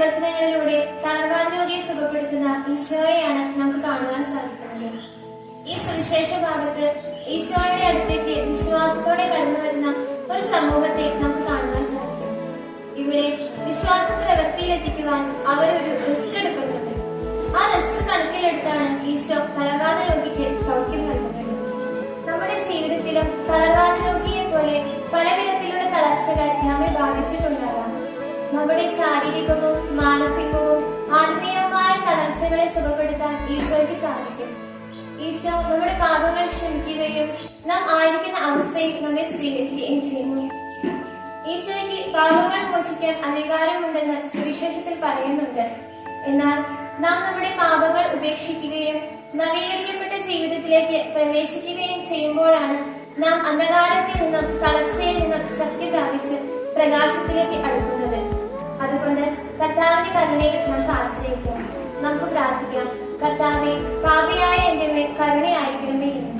പ്രവചനങ്ങളിലൂടെ തളർവാൻ രോഗിയെ സുഖപ്പെടുത്തുന്ന ഈശോയെയാണ് നമുക്ക് കാണുവാൻ സാധിക്കുന്നത്. ഈ സുവിശേഷ ഭാഗത്ത് ഈശോയുടെ അടുത്തേക്ക് വിശ്വാസത്തോടെ കടന്നു വരുന്ന ഒരു സമൂഹത്തെ നമുക്ക് കാണുവാൻ സാധിക്കും. ഇവിടെ വിശ്വാസം പ്രവൃത്തിയിലെത്തിക്കുവാൻ അവരൊരു റിസ്ക് എടുക്കുന്നുണ്ട്. ആ റിസ്ക് കണക്കിലെടുത്താണ് ഈശോ തളർവാദ രോഗിക്ക് സൗഖ്യം നൽകുന്നത്. നമ്മുടെ ജീവിതത്തിലും തളർവാദ രോഗിയെ പോലെ പലവിധത്തിലുള്ള തളർച്ചകൾ നമ്മെ ബാധിച്ചിട്ടുണ്ടാകാം. നമ്മുടെ ശാരീരികവും മാനസികവും ആത്മീയവുമായ തളർച്ചകളെ സുഖപ്പെടുത്താൻ ഈശോയ്ക്ക് സാധിക്കും. ഈശോ നമ്മുടെ പാപങ്ങൾ ക്ഷമിക്കുകയും നാം ആയിരിക്കുന്ന അവസ്ഥയിൽ നമ്മെ സ്വീകരിക്കുകയും ചെയ്യുന്നു. ഈശോയ്ക്ക് പാപങ്ങൾ മോചിക്കാൻ അധികാരമുണ്ടെന്ന് സുവിശേഷത്തിൽ പറയുന്നുണ്ട്. എന്നാൽ നാം നമ്മുടെ പാപങ്ങൾ ഉപേക്ഷിക്കുകയും നവീകരിക്കപ്പെട്ട ജീവിതത്തിലേക്ക് പ്രവേശിക്കുകയും ചെയ്യുമ്പോഴാണ് നാം അന്ധകാരത്തിൽ നിന്നും തളർച്ചയിൽ നിന്നും ശക്തി പ്രാപിച്ച് പ്രകാശത്തിലേക്ക് കർത്താവിന്റെ കരുണയിൽ നമുക്ക് ആശ്രയിക്കാം നമുക്ക് പ്രാർത്ഥിക്കാം. കർത്താവെ പാപിയായ എന്റെ മേൽ കരുണയായിരിക്കണമേ. എന്ന്